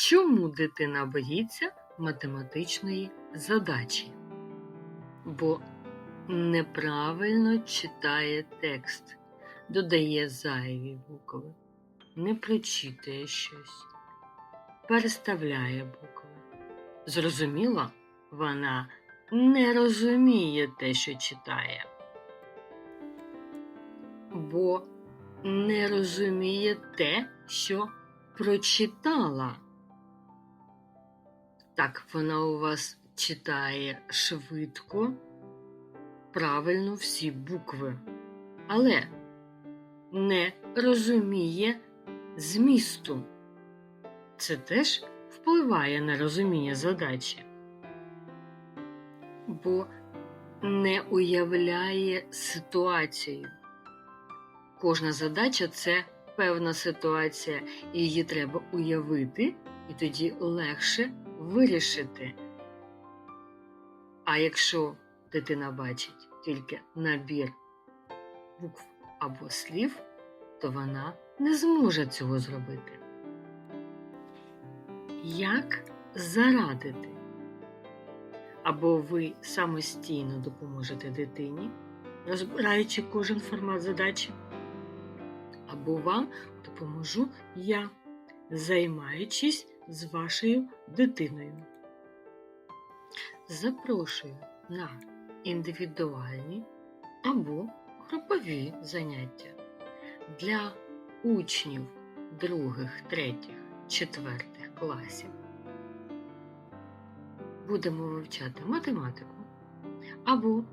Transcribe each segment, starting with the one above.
Чому дитина боїться математичної задачі? Бо неправильно читає текст, додає зайві букви, не прочитує щось, переставляє букви. Зрозуміло, вона не розуміє те, що читає. Бо не розуміє те, що прочитала. Так, вона у вас читає швидко, правильно всі букви, але не розуміє змісту. Це теж впливає на розуміння задачі, бо не уявляє ситуацію. Кожна задача це певна ситуація, і її треба уявити, і тоді легше вирішити. А якщо дитина бачить тільки набір букв або слів, то вона не зможе цього зробити. Як зарадити? Або ви самостійно допоможете дитині, розбираючи кожен формат задачі, або вам допоможу я, займаючись з вашою дитиною. Запрошую на індивідуальні або групові заняття для учнів других, третіх, четвертих класів. Будемо вивчати математику, або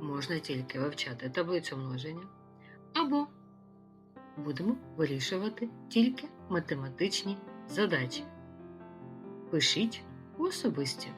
можна тільки вивчати таблицю множення, або будемо вирішувати тільки математичні задачі. Пишіть особисті.